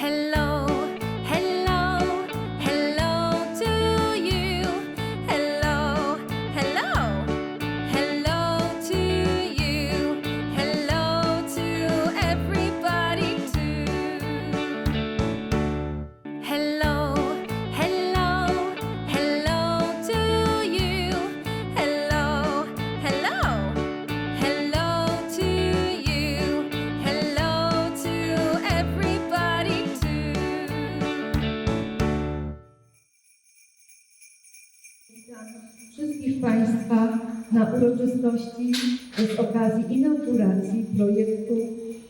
Hello, wszystkich Państwa na uroczystości z okazji inauguracji projektu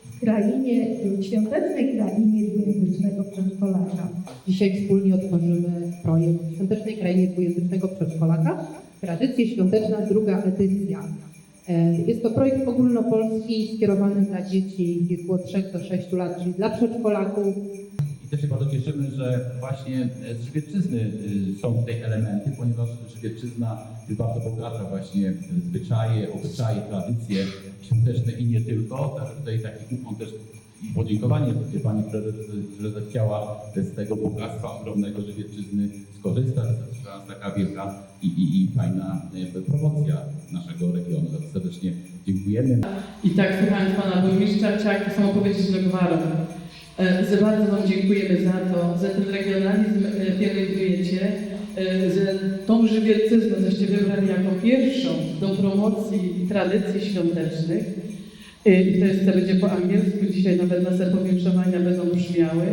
w krainie, w świątecznej krainie dwujęzycznego przedszkolaka. Dzisiaj wspólnie otworzymy projekt Świątecznej Krainie Dwujęzycznego Przedszkolaka. Tradycje świąteczna, druga edycja. E, Jest to projekt ogólnopolski skierowany dla dzieci w wieku od 3 do 6 lat, czyli dla przedszkolaków. Też się bardzo cieszymy, że właśnie z Żywiecczyzny y, są tutaj elementy, ponieważ Żywiecczyzna jest bardzo bogata właśnie zwyczaje, obyczaje, tradycje świąteczne i nie tylko. Także tutaj taki ukłon też i podziękowanie dla Pani Prezes, że zechciała z tego bogactwa ogromnego Żywiecczyzny skorzystać. To jest taka wielka i, i, i fajna jakby promocja naszego regionu. Za serdecznie dziękujemy. I tak słuchając Pana Burmistrza, chciałam to samo powiedzieć do gwaru. E, Za bardzo Wam dziękujemy za to, za ten regionalizm e, pielęgnujecie, e, za tą żywiecyznę, żeście wybrali jako pierwszą do promocji tradycji świątecznych. E, I to jest, to będzie po angielsku, dzisiaj nawet nasze powiększowania będą brzmiały,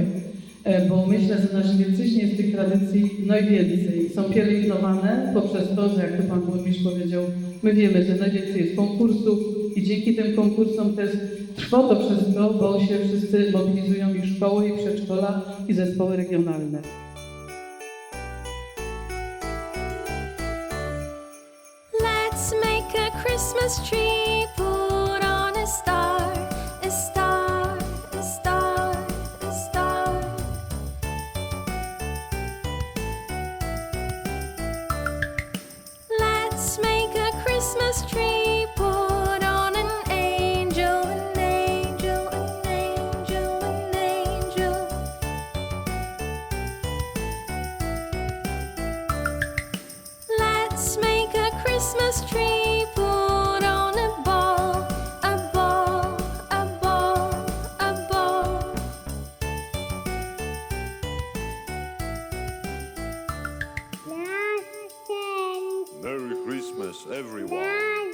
bo myślę, że na Żywiecyźnie jest tych tradycji najwięcej. Są pielęgnowane poprzez to, że jak to Pan Burmistrz powiedział, my wiemy, że najwięcej jest konkursów dzięki tym konkursom też trwa to wszystko, bo się wszyscy mobilizują i szkoły, i przedszkola, i zespoły regionalne. Let's make a Christmas tree, put on a star, a star, a star, a star. Let's make a Christmas tree, Christmas tree put on a ball, a ball, a ball, a ball. Merry Christmas, everyone.